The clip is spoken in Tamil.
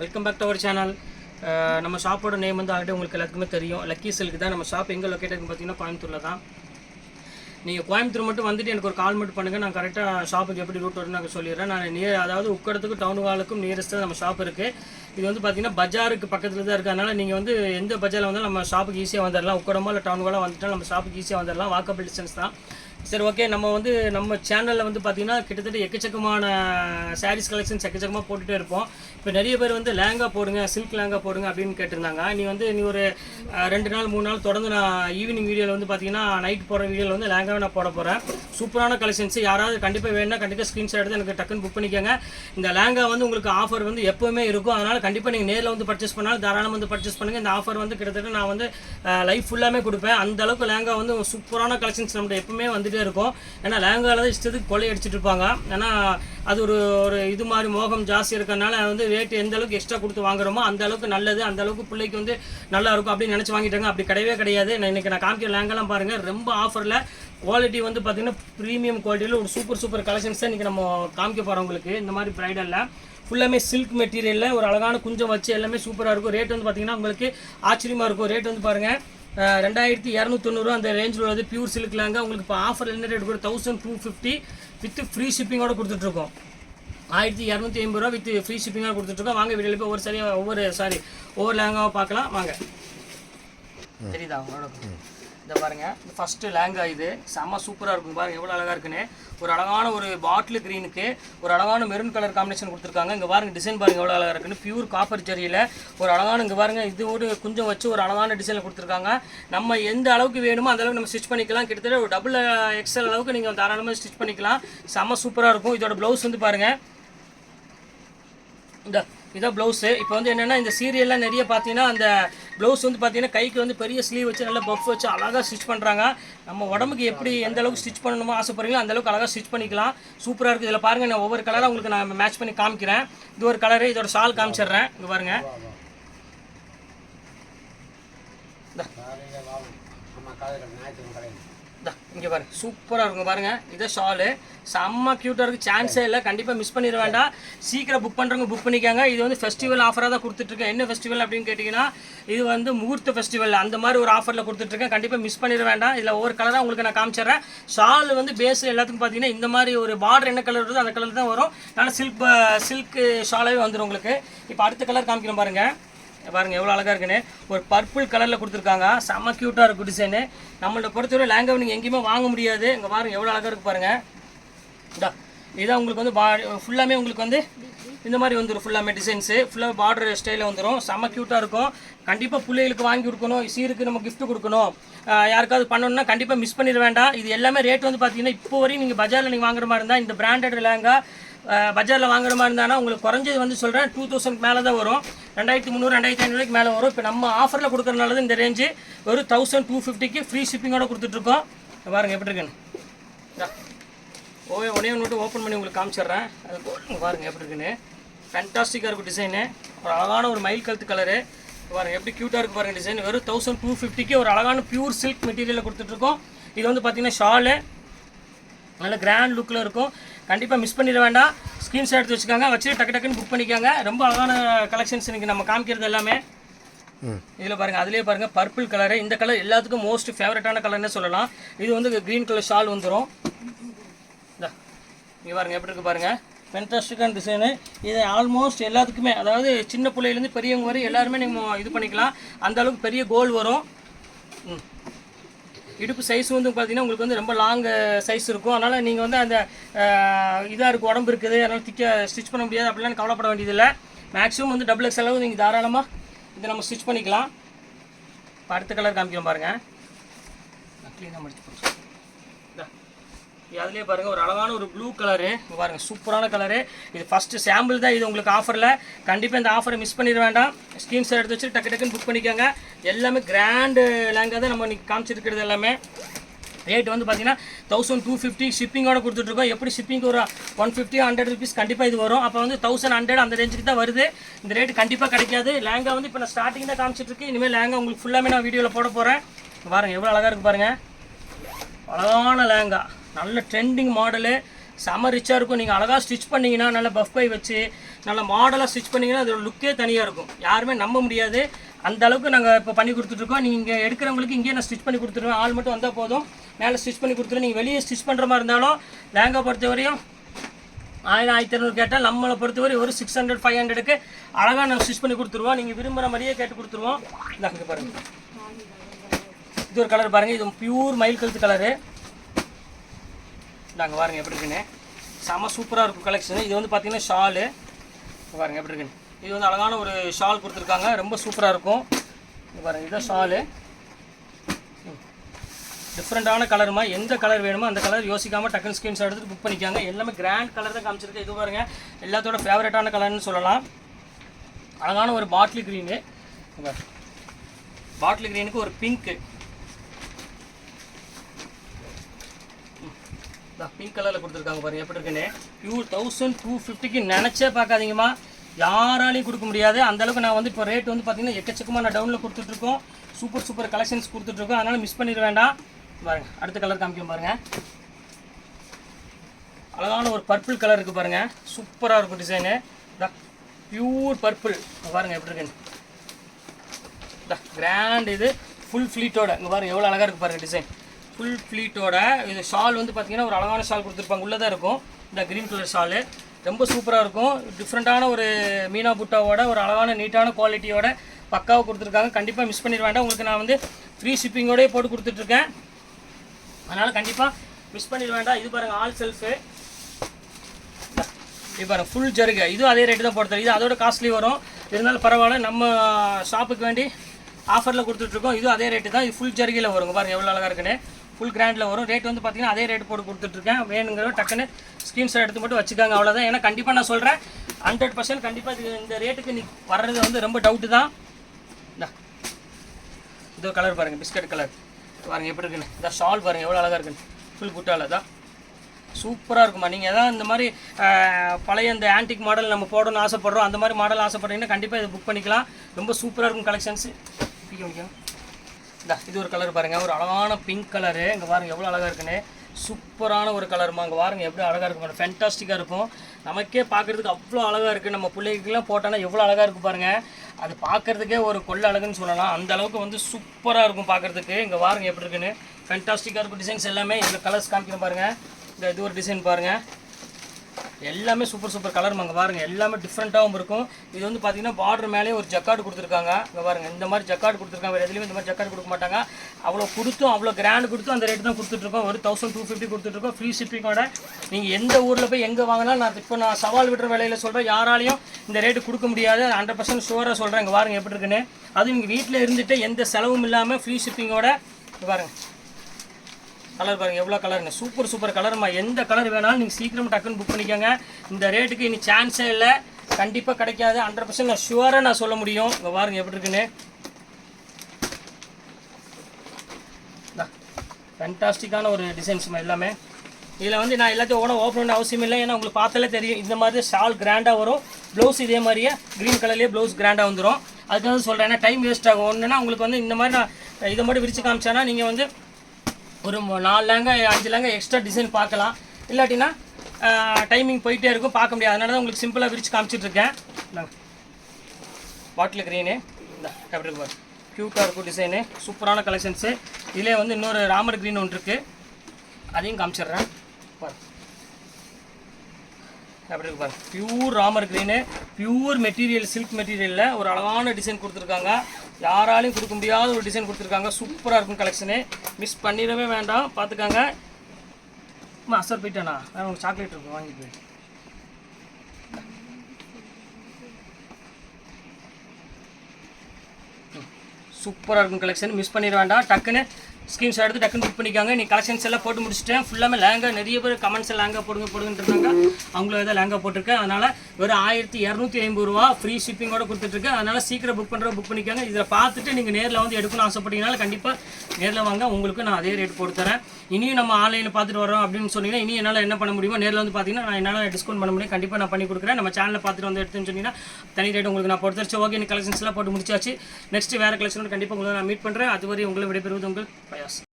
Welcome back to our channel நம்ம ஷாப்போட நேம் வந்து ஆல்ரெடி உங்களுக்கு எல்லாத்துக்குமே தெரியும். லக்கி சில்க் தான். நம்ம ஷாப் எங்கே லொக்கேட் பார்த்தீங்கன்னா கோயம்புத்தூரில் தான். நீங்கள் கோயம்புத்தூர் மட்டும் வந்துட்டு எனக்கு ஒரு கால் மட்டும் பண்ணுங்கள் நான் கரெக்டாக ஷாப்புக்கு எப்படி ரூட் வரும்னு நான் சொல்லிடுறேன். நான் நியர் அதாவது உக்கடத்துக்கும் டவுன் ஹாலுக்கும் நியரஸ்ட்டாக நம்ம ஷாப் இருக்குது இது வந்து பார்த்தீங்கன்னா பஜாருக்கு பக்கத்தில் தான் இருக்குது அதனால் நீங்கள் வந்து எந்த பஜாரில் வந்தாலும் நம்ம ஷாப்புக்கு ஈஸியாக வந்துடலாம் உக்கடமோ இல்லை டவுன் ஹாலாக வந்துட்டால் நம்ம ஷாப்புக்கு ஈஸியாக வந்துடலாம் வாக்கபிள் டிஸ்டன்ஸ் தான். சரி ஓகே நம்ம வந்து நம்ம சேனலில் வந்து பார்த்திங்கன்னா கிட்டத்தட்ட எக்கச்சக்கமான சாரீஸ் கலெக்ஷன்ஸ் எக்கச்சக்கமாக போட்டுகிட்டே இருப்போம். இப்போ நிறைய பேர் வந்து லேங்கா போடுங்க சில்க் லேங்கா போடுங்க அப்படின்னு கேட்டிருந்தாங்க. நீ வந்து நீ ஒரு ரெண்டு நாள் மூணு நாள் தொடர்ந்து நான் ஈவினிங் வீடியோவில் வந்து பார்த்தீங்கன்னா நைட் போகிற வீடியோவில் வந்து லேங்காவை நான் போட போகிறேன் சூப்பரான கலெக்ஷன்ஸ் யாராவது கண்டிப்பாக வேணும்னா கண்டிப்பாக ஸ்க்ரீன்ஷாட் எடுத்து எனக்கு டக்குன்னு புக் பண்ணிக்கோங்க. இந்த லேங்கா வந்து உங்களுக்கு ஆஃபர் வந்து எப்போவுமே இருக்கும். அதனால் கண்டிப்பாக நீங்கள் நேரில் வந்து பர்ச்சேஸ் பண்ணாலும் தாராளமாக வந்து பர்ச்சேஸ் பண்ணுங்கள் இந்த ஆஃபர் வந்து கிட்டத்தட்ட நான் வந்து லைஃப் ஃபுல்லாமே கொடுப்பேன். அந்த அளவுக்கு லேங்கா வந்து சூப்பரான கலெக்ஷன்ஸ் நம்மகிட்ட எப்பவுமே வந்துகிட்டே இருக்கும். ஏன்னா லேங்காவில் தான் இஷ்டத்துக்கு கொலை அடிச்சிட்டு இருப்பாங்க. ஏன்னா அது ஒரு ஒரு இது மாதிரி மோகம் ஜாஸ்தி இருக்கிறனால வந்து ரேட்டு எந்த அளவுக்கு எக்ஸ்ட்ரா கொடுத்து வாங்குறோமோ அந்த அளவுக்கு நல்லது அந்த அளவுக்கு பிள்ளைக்கு வந்து நல்லா இருக்கும் அப்படின்னு நினச்சி வாங்கிட்டாங்க. அப்படி கிடையவே கிடையாது. நான் இன்னைக்கு நான் காமிக்கிற லேங்கெல்லாம் பாருங்கள் ரொம்ப ஆஃபரில் குவாலிட்டி வந்து பார்த்தீங்கன்னா ப்ரீமியம் குவாலிட்டியில் ஒரு சூப்பர் சூப்பர் கலெக்ஷன்ஸ் தான் இன்றைக்கி நம்ம காமிக்க போகிறோம் உங்களுக்கு. இந்த மாதிரி ப்ரைடலில் ஃபுல்லாமே சில்க் மெட்டீரியலில் ஒரு அழகான குஞ்சம் வச்சு எல்லாமே சூப்பராக இருக்கும். ரேட் வந்து பார்த்தீங்கன்னா உங்களுக்கு ஆச்சரியமாக இருக்கும். ரேட் வந்து பாருங்கள் ரெண்டாயிரத்தி இரநூத்தொண்ணூறு அந்த ரேஞ்சில் உள்ளது. பியூர் சில்க்லாங்க உங்களுக்கு இப்போ ஆஃபர் என்ன ரேட் கூட thousand two fifty with free ஷிப்பிங்கோட கொடுத்துட்ருக்கோம். ஆயிரத்தி இரநூத்தி ஐம்பது ரூபா வித் ஃப்ரீ ஷிப்பிங்கோட கொடுத்துட்ருக்கோம். வாங்க வீடியோவில் போய் ஒவ்வொரு சரியாக ஒவ்வொரு சாரி ஒவ்வொரு லேங்காவை பார்க்கலாம். வாங்க. தெரியுதா உங்களோட? இதை பாருங்கள் ஃபஸ்ட்டு லேங்கா இது. செம்ம சூப்பராக இருக்கும். பாருங்கள் எவ்வளோ அழகாக இருக்குன்னு. ஒரு அழகான ஒரு பாட்டில் க்ரீனுக்கு ஒரு அழகான மெரூன் கலர் காம்பினேஷன் கொடுத்துருக்காங்க. இங்கே பாருங்கள் டிசைன் பாருங்க எவ்வளோ அழகாக இருக்குன்னு. பியூர் காப்பர் ஜரியில் ஒரு அழகான இங்கே பாருங்கள் இது ஒரு கொஞ்சம் வச்சு ஒரு அழகான டிசைனில் கொடுத்துருக்காங்க. நம்ம எந்த அளவுக்கு வேணுமோ அந்த அளவுக்கு நம்ம ஸ்டிச் பண்ணிக்கலாம். கிட்டத்தட்ட ஒரு டபுள் எக்ஸல் அளவுக்கு நீங்கள் தாராளமாக ஸ்டிச் பண்ணிக்கலாம். செம்ம சூப்பராக இருக்கும். இதோட ப்ளவுஸ் வந்து பாருங்கள் இந்த இதான் ப்ளவுஸு இப்போ வந்து என்னென்னா இந்த சீரியல்லாம் நிறைய பார்த்தீங்கன்னா அந்த ப்ளவுஸ் வந்து பார்த்தீங்கன்னா கைக்கு வந்து பெரிய ஸ்லீவ் வச்சு நல்லா பஃப் வச்சு அழகாக ஸ்டிச் பண்ணுறாங்க நம்ம உடம்புக்கு எப்படி எந்த அளவுக்கு ஸ்டிச் பண்ணணுமோ ஆசைப்படுறீங்களோ அந்த அளவுக்கு அழகாக ஸ்டிச் பண்ணிக்கலாம். சூப்பராக இருக்குது இதில் பாருங்கள் நான் ஒவ்வொரு கலராக உங்களுக்கு நான் மேட்ச் பண்ணி காமிக்கிறேன். இது ஒரு கலரு இதோட ஷால் காமிச்சிடுறேன். இங்கே பாருங்கள் இந்த. இங்கே பாருங்க சூப்பராக இருக்கும் பாருங்க. இதை ஷாலு செம்ம க்யூட்டாக இருக்குது சான்ஸே இல்லை. கண்டிப்பாக மிஸ் பண்ணிட வேண்டாம். சீக்கிரம் புக் பண்ணுறவங்க புக் பண்ணிக்காங்க. இது வந்து ஃபெஸ்டிவல் ஆஃபராக தான் கொடுத்துட்ருக்கேன் என்ன ஃபெஸ்டிவல் அப்படின்னு கேட்டிங்கன்னா இது வந்து முகூர்த்த ஃபெஸ்டிவல் அந்த மாதிரி ஒரு ஆஃபரில் கொடுத்துட்ருக்கேன் கண்டிப்பாக மிஸ் பண்ணிட வேண்டாம். இதில் ஒவ்வொரு கலராக உங்களுக்கு நான் காமிச்சிடுறேன். ஷால் வந்து பேஸ் எல்லாத்துக்கும் பார்த்தீங்கன்னா இந்த மாதிரி ஒரு பார்டர் என்ன கலர் வருதோ அந்த கலர் தான் வரும். நல்லா சில்க் சில்க் ஷாலாகவே வந்துடும் உங்களுக்கு. இப்போ அடுத்த கலர் காமிக்கிறேன் பாருங்கள் பாருங்கள் எவ்வளோ அழகாக இருக்குன்னு. ஒரு பர்பிள் கலரில் கொடுத்துருக்காங்க. செம்ம க்யூட்டாக இருக்கும் டிசைனு நம்மள்ட்ட பொறுத்தவரை லேங்காவை நீங்கள் எங்கேயுமே வாங்க முடியாது. இங்கே பாருங்கள் எவ்வளோ அழகாக இருக்கு பாருங்கள் இந்தா இதான் உங்களுக்கு வந்து பா ஃபுல்லாமே உங்களுக்கு வந்து இந்த மாதிரி வந்துடும் ஃபுல்லாமே டிசைன்ஸு ஃபுல்லாக பார்டர் ஸ்டைலில் வந்துடும் செம்ம க்யூட்டாக இருக்கும். கண்டிப்பாக பிள்ளைகளுக்கு வாங்கி கொடுக்கணும். சீருக்கு நம்ம கிஃப்ட் கொடுக்கணும். யாருக்காவது பண்ணணும்னா கண்டிப்பாக மிஸ் பண்ணிட வேண்டாம். இது எல்லாமே ரேட் வந்து பார்த்தீங்கன்னா இப்போ வரையும் நீங்கள் பஜாரில் நீங்கள் வாங்குற மாதிரி இருந்தால் இந்த பிராண்டட் லேங்கா பஜாரில் வாங்குற மாதிரி இருந்தானா உங்களுக்கு குறைஞ்சது வந்து சொல்கிறேன் டூ தௌசண்ட் மேலே தான் வரும். ரெண்டாயிரத்தி முந்நூறு ரெண்டாயிரத்தி ஐநூறுக்கு மேலே வரும். இப்போ நம்ம ஆஃபரில் கொடுக்குறனால தான் இந்த ரேஞ்சு ஒரு தௌசண்ட் டூ ஃபிஃப்டிக்கு ஃப்ரீ ஷிப்பிங்கோட கொடுத்துட்ருக்கோம் பாருங்கள் எப்படி இருக்குன்னு. ஓவே ஒன்னே ஒன்று ஓப்பன் பண்ணி உங்களுக்கு காமிச்சிடுறேன். அது போடுங்க பாருங்கள் எப்படி இருக்குன்னு. ஃபேன்டாஸ்டிக்காக இருக்கும் டிசைனு ஒரு அழகான ஒரு மயில் கழுத்து கலரு பாருங்கள் எப்படி க்யூட்டாக இருக்கு பாருங்கள் டிசைன் வெறும் தௌசண்ட் டூ ஃபிஃப்டிக்கு ஒரு அழகான பியூர் சில்க் மெட்டீரியலில் கொடுத்துட்ருக்கோம் இது வந்து பார்த்தீங்கன்னா ஷாலு நல்ல கிராண்ட் லுக்கில் இருக்கும். கண்டிப்பாக மிஸ் பண்ணிட வேண்டாம். ஸ்க்ரீன்ஷாட் எடுத்து வச்சுக்கோங்க. வச்சு டக்கு டக்குன்னு புக் பண்ணிக்கோங்க. ரொம்ப அழகான கலெக்ஷன்ஸ் இன்றைக்கி நம்ம காமிக்கிறது எல்லாமே. இதில் பாருங்கள் அதுலேயே பாருங்கள் பர்பிள் கலரு இந்த கலர் எல்லாத்துக்கும் மோஸ்ட் ஃபேவரட்டான கலர்னே சொல்லலாம். இது வந்து க்ரீன் கலர் ஷால் வந்துடும் இந்தா இங்கே பாருங்க எப்படி இருக்கு பாருங்க. ஃபென்டாஸ்டிக்கான டிசைனு இது ஆல்மோஸ்ட் எல்லாத்துக்குமே அதாவது சின்ன பிள்ளையிலேருந்து பெரியவங்க வரை எல்லாருமே நீங்கள் இது பண்ணிக்கலாம். அந்த அளவுக்கு பெரிய கோல் வரும். ம். இடுப்பு சைஸ் வந்து பார்த்தீங்கன்னா உங்களுக்கு வந்து ரொம்ப லாங் சைஸ் இருக்கும். அதனால் நீங்கள் வந்து அந்த இதாக இருக்குது உடம்பு இருக்குது. அதனால் திக்க ஸ்டிச் பண்ண முடியாது. அப்படிலாம் கவலைப்பட வேண்டியதில்லை. மேக்ஸிமம் வந்து டபுள் எக்ஸ் அளவு நீங்கள் தாராளமாக இதை நம்ம ஸ்டிச் பண்ணிக்கலாம். இப்போ அடுத்த கலர் காமிக்கிறோம் பாருங்கள் க்ளீனாக முடிச்சு அதுலேயே பாருங்கள் ஒரு அழகான ஒரு ப்ளூ கலரு பாருங்கள் சூப்பரான கலரு இது ஃபஸ்ட்டு சாம்பிள் தான் இது உங்களுக்கு ஆஃபரில் கண்டிப்பாக இந்த ஆஃபரை மிஸ் பண்ணிட வேண்டாம். ஸ்க்ரீன்ஷாட் எடுத்து வச்சு டக்கு டக்குன்னு புக் பண்ணிக்கோங்க. எல்லாமே கிராண்டு லேங்கா தான் நம்ம இன்றைக்கி காமிச்சிருக்கிறது எல்லாமே. ரேட் வந்து பார்த்தீங்கன்னா தௌசண்ட் டூ ஃபிஃப்டி ஷிப்பிங்கோட கொடுத்துட்ருக்கோம். எப்படி ஷிப்பிங் ஒரு ஒன் ஃபிஃப்டி ஹண்ட்ரட் ருபீஸ் கண்டிப்பாக இது வரும். அப்போ வந்து தௌசண்ட் ஹண்ட்ரட் அந்த ரேஞ்சுக்கு தான் வருது. இந்த ரேட் கண்டிப்பாக கிடைக்காது. லேங்கா வந்து இப்போ நான் ஸ்டார்டிங் தான் காமிச்சிட்ருக்கேன். இனிமேல் லேங்கா உங்களுக்கு ஃபுல்லாமே நான் வீடியோவில் போட போகிறேன் பாருங்கள் எவ்வளோ அழகாக இருக்குது பாருங்கள் அழகான லேங்கா நல்ல ட்ரெண்டிங் மாடலு செம ரிச்சாக இருக்கும். நீங்கள் அழகாக ஸ்டிச் பண்ணீங்கன்னா நல்ல பஃப் பை வச்சு நல்ல மாடலாக ஸ்டிச் பண்ணிங்கன்னா அதோட லுக்கே தனியாக இருக்கும். யாருமே நம்ப முடியாது. அந்த அளவுக்கு நாங்கள் இப்போ பண்ணி கொடுத்துட்ருக்கோம் நீங்கள் எடுக்கிறவங்களுக்கு இங்கேயே நான் ஸ்டிச் பண்ணி கொடுத்துருவேன். ஆள் மட்டும் வந்தால் போதும். மேலே ஸ்டிச் பண்ணி கொடுத்துருவேன். நீங்கள் வெளியே ஸ்டிச் பண்ணுற மாதிரி இருந்தாலும் லேங்கா பொறுத்த வரையும் ஆயிரம் ஆயிரத்தி இரநூறு கேட்டால் நம்மளை பொறுத்தவரை ஒரு சிக்ஸ் ஹண்ட்ரட் ஃபைவ் ஹண்ட்ரடுக்கு அழகாக நாங்கள் ஸ்டிச் பண்ணி கொடுத்துருவோம். நீங்கள் விரும்புகிற மாதிரியே கேட்டு கொடுத்துருவோம். இந்த அங்கே பாருங்கள் இது ஒரு கலர் பாருங்கள் இது பியூர் மயில் கழுத்து கலரு நாங்கள் பாருங்கள் எப்படி இருக்குன்னு. செம சூப்பராக இருக்கும் கலெக்ஷன். இது வந்து பார்த்திங்கன்னா ஷாலு. பாருங்கள் எப்படி இருக்குன்னு. இது வந்து அழகான ஒரு ஷால் கொடுத்துருக்காங்க. ரொம்ப சூப்பராக இருக்கும். இது பாருங்கள் இதுதான் ஷாலு. டிஃப்ரெண்ட்டான கலருமா எந்த கலர் வேணுமோ அந்த கலர் யோசிக்காமல் டக்குன்னு ஸ்கிரீன்ஸ் எடுத்து புக் பண்ணிக்காங்க. எல்லாமே கிராண்ட் கலர் தான் காமிச்சிருக்கு. இது பாருங்க எல்லாத்தோட ஃபேவரட்டான கலர்னு சொல்லலாம். அழகான ஒரு பாட்டில் க்ரீனு பாட்டில் க்ரீனுக்கு ஒரு பிங்க்கு பிங்க் கலரில் கொடுத்துருக்காங்க பாருங்க. எப்படி இருக்குன்னு? பியூர் தௌசண்ட் டூ ஃபிஃப்டிக்கு நினச்சே பார்க்காதீங்கம்மா. யாராலையும் கொடுக்க முடியாது. அந்த அளவுக்கு நான் வந்து இப்போ ரேட் வந்து பார்த்தீங்கன்னா எக்கச்சக்கமாக நான் டவுனில் கொடுத்துட்ருக்கோம் சூப்பர் சூப்பர் கலெக்ஷன்ஸ் கொடுத்துட்ருக்கோம் அதனால் மிஸ் பண்ணிட வேண்டாம். பாருங்க அடுத்த கலர் காமிக்கும் பாருங்க. அழகான ஒரு பர்பிள் கலர் இருக்குது பாருங்க. சூப்பராக இருக்கும் டிசைனு பியூர் பர்பிள் பாருங்க எப்படி இருக்குன்னு? கிராண்ட் இது. ஃபுல் ஃப்ளீட்டோட இங்கே பாருங்க எவ்வளோ அழகாக இருக்குது பாருங்க டிசைன் ஃபுல் ஃப்ளீட்டோட இது ஷால் வந்து பார்த்தீங்கன்னா ஒரு அழகான ஷால் கொடுத்துருப்பாங்க. உள்ளே தான் இருக்கும். இந்த க்ரீன் கலர் ஷாலு ரொம்ப சூப்பராக இருக்கும். டிஃப்ரெண்ட்டான ஒரு மீனா புட்டாவோட ஒரு அழகான நீட்டான குவாலிட்டியோட பக்காவாக கொடுத்துருக்காங்க. கண்டிப்பாக மிஸ் பண்ணிட வேண்டாம். உங்களுக்கு நான் வந்து ஃப்ரீ ஷிப்பிங்கோடய போட்டு கொடுத்துட்ருக்கேன். அதனால் கண்டிப்பாக மிஸ் பண்ணிட வேண்டாம். இது பாருங்கள் ஆல் செல்ஃபு இது பாருங்கள் ஃபுல் ஜருகை. இதுவும் அதே ரேட்டு தான் போடுறது இது அதோட காஸ்ட்லி வரும். இருந்தாலும் பரவாயில்ல. நம்ம ஷாப்புக்கு வேண்டி ஆஃபரில் கொடுத்துட்ருக்கோம். இதுவும் அதே ரேட்டு தான். இது ஃபுல் ஜருகையில் வருங்க பாருங்கள் எவ்வளோ அழகாக இருக்குன்னு. ஃபுல் கிராண்டில் வரும். ரேட் வந்து பார்த்தீங்கன்னா அதே ரேட் போட்டு கொடுத்துட்ருக்கேன். வேணுங்கிற டக்குன்னு ஸ்க்ரீன்ஷாட் எடுத்து மட்டும் வச்சுக்காங்க அவ்வளோதான் ஏன்னா கண்டிப்பாக நான் சொல்கிறேன் ஹண்ட்ரட் பர்சன்ட் கண்டிப்பாக இது இந்த ரேட்டுக்கு நீ வர்றது வந்து ரொம்ப டவுட்டு தான். இந்த. இதோ கலர் பாருங்கள் பிஸ்கட் கலர் பாருங்கள் எப்படி இருக்குன்னு. இந்த ஷால் பாருங்கள் எவ்வளோ அழகாக இருக்குன்னு. ஃபுல் புட்டாவில் தான் சூப்பராக இருக்குமா நீங்கள் எதாவது இந்த மாதிரி பழைய இந்த ஆன்டிக் மாடல் நம்ம போடணும்னு ஆசைப்பட்றோம் அந்த மாதிரி மாடல் ஆசைப்பட்றீங்கன்னா கண்டிப்பாக இதை புக் பண்ணிக்கலாம். ரொம்ப சூப்பராக இருக்கும் கலெக்ஷன்ஸ் இந்த இது ஒரு கலர் பாருங்கள் ஒரு அழகான பிங்க் கலரு இங்கே பாருங்கள் எவ்வளோ அழகாக இருக்குன்னு. சூப்பரான ஒரு கலருமா அங்கே பாருங்கள் எப்படி அழகாக இருக்கும் ஃபென்டாஸ்டிக்காக இருக்கும். நமக்கே பார்க்குறதுக்கு அவ்வளோ அழகாக இருக்குது நம்ம பிள்ளைகளுக்கெல்லாம் போட்டோன்னா எவ்வளோ அழகாக இருக்கும் பாருங்கள் அது பார்க்குறதுக்கே ஒரு கொள்ள அழகுன்னு சொல்லலாம். அந்த அளவுக்கு வந்து சூப்பராக இருக்கும் பார்க்குறதுக்கு. இங்கே பாருங்கள் எப்படி இருக்குன்னு. ஃபென்டாஸ்டிக்காக இருக்கும் டிசைன்ஸ் எல்லாமே. இதில் கலர்ஸ் காமிக்கிறேன் பாருங்கள் இந்த இது ஒரு டிசைன் பாருங்கள் எல்லாமே சூப்பர் சூப்பர் கலர் அங்கே பாருங்க. எல்லாமே டிஃப்ரெண்ட்டாகவும் இருக்கும். இது வந்து பார்த்தீங்கன்னா பார்டர் மேலே ஒரு ஜக்கார்டு கொடுத்துருக்காங்க. இங்கே பாருங்க இந்த மாதிரி ஜக்கார்டு கொடுத்துருக்காங்க. வேறு எதுலையுமே இந்த மாதிரி ஜக்கார்டு கொடுக்க மாட்டாங்க. அவ்வளோ கொடுத்தும் அவ்வளோ கிராண்ட் கொடுத்தும் அந்த ரேட்டு தான் கொடுத்துட்ருக்கோம் ஒரு தௌசண்ட் டூ ஃபிஃப்டி கொடுத்துட்ருக்கோம் ஃப்ரீ ஷிப்பிங்கோட நீங்கள் எந்த ஊரில் போய் எங்கே வாங்கினாலும் நான் இப்போ நான் சவால் விடுற வேலையில் சொல்கிறேன் யாராலையும் இந்த ரேட்டு கொடுக்க முடியாது. ஹண்ட்ரட் பர்சன்ட் ஷுவராக சொல்கிறேன் இங்கே பாருங்கள் எப்படி இருக்குன்னு. அதுவும் இங்கே வீட்டில் இருந்துட்டு எந்த செலவும் இல்லாமல் ஃப்ரீ ஷிப்பிங்கோட பாருங்கள் கலர் பாருங்கள் எவ்வளோ கலருங்க சூப்பர் சூப்பர் கலருமா எந்த கலர் வேணாலும் நீங்கள் சீக்கிரம் டக்குன்னு புக் பண்ணிக்கோங்க. இந்த ரேட்டுக்கு இனி சான்ஸே இல்லை. கண்டிப்பாக கிடைக்காது. ஹண்ட்ரட் பர்சன்ட் நான் ஷுவராக நான் சொல்ல முடியும். இங்கே பாருங்கள் எப்படி இருக்குன்னு. ஃபேன்டாஸ்டிக்கான ஒரு டிசைன்ஸ்மா எல்லாமே. இதில் வந்து நான் எல்லாத்தையும் ஓட ஓப்பன் பண்ண அவசியம் இல்லை. ஏன்னா உங்களுக்கு பார்த்தாலே தெரியும். இந்த மாதிரி ஷால் கிராண்டாக வரும். ப்ளவுஸ் இதே மாதிரியே க்ரீன் கலர்லேயே ப்ளவுஸ் கிராண்டாக வந்துடும் அதுக்காக சொல்கிறேன் ஏன்னா டைம் வேஸ்ட் ஆகும். ஒன்றுனா உங்களுக்கு வந்து இந்த மாதிரி நான் இதை மட்டும் விரிச்சு காமிச்சேன்னா நீங்கள் வந்து ஒரு நாலு லேங்க அஞ்சு லேங்க எக்ஸ்ட்ரா டிசைன் பார்க்கலாம். இல்லாட்டினா டைமிங் போயிட்டே இருக்கும் பார்க்க முடியாது. அதனால தான் உங்களுக்கு சிம்பிளாக விரிச்சு காமிச்சிட்ருக்கேன். பாட்டில் க்ரீனு இந்த எப்படி க்யூட்டாக இருக்கும் டிசைனு சூப்பரான கலெக்ஷன்ஸு இதிலே வந்து இன்னொரு ராமர் க்ரீன் ஒன்று இருக்குது அதையும் காமிச்சிடுறேன். பாரு. அப்படி இருக்கு பாருங்க pure Ramar green pure material silk மெட்டீரியலில் ஒரு அழகான டிசைன் கொடுத்துருக்காங்க. யாராலையும் கொடுக்க முடியாத ஒரு டிசைன் கொடுத்துருக்காங்க. சூப்பராக இருக்கும் கலெக்ஷனு மிஸ் பண்ணிடவே வேண்டாம். பார்த்துக்காங்க. அம்மா அசர் போயிட்டேண்ணா வேறு உங்களுக்கு சாக்லேட் இருக்கும் வாங்கிட்டு போய் சூப்பராக இருக்கும் கலெக்ஷன் மிஸ் பண்ணிட வேண்டாம். டக்குன்னு ஸ்கீம்ஸ் எடுத்து டக்குன்னு புக் பண்ணிக்காங்க. நீ கலெக்ஷன்ஸ் எல்லாம் போட்டு முடிச்சிட்டேன். ஃபுல்லாமே லேங்கா நிறைய பேர் கமெண்ட்ஸ் லேங்கா போடுங்க போடுங்கன்னு இருந்தாங்க. அவங்களும் எதாவது லேங்கா போட்டிருக்கேன். அதனால் வெறும் ஆயிரத்தி இரநூத்தி ஐம்பது ரூபா ஃப்ரீ ஷிப்பிங்கோட கொடுத்துட்ருக்கு அதனால் சீக்கிரம் புக் பண்ணுற புக் பண்ணிக்காங்க. இதில் பார்த்துட்டு நீங்கள் நேரில் வந்து எடுக்கணும்னு ஆசைப்பட்டீங்கனால கண்டிப்பாக நேரில் வாங்க. உங்களுக்கு நான் அதே ரேட் போட்டு தரேன். இனியும் நம்ம ஆன்லைனில் பார்த்துட்டு வரோம் அப்படின்னு சொன்னீங்கன்னா இனி என்னால் என்ன பண்ண முடியுமோ நேரில் வந்து பார்த்தீங்கன்னா நான் என்னால் டிஸ்கவுண்ட் பண்ண முடியும். கண்டிப்பாக நான் பண்ணி கொடுக்குறேன். நம்ம சேனலில் பார்த்துட்டு வந்து எடுத்துன்னு சொன்னீங்கன்னா தனி ரேட் உங்களுக்கு நான் போட்டு தரச்சு ஓகே கலெக்ஷன்ஸ்லாம் போட்டு முடிச்சாச்சு. நெக்ஸ்ட் வேறு கலெக்ஷனோட கண்டிப்பாக உங்களை நான் மீட் பண்ணுறேன் அதுவரை உங்களை விடைபெறுவது உங்கள் பயாஸ்.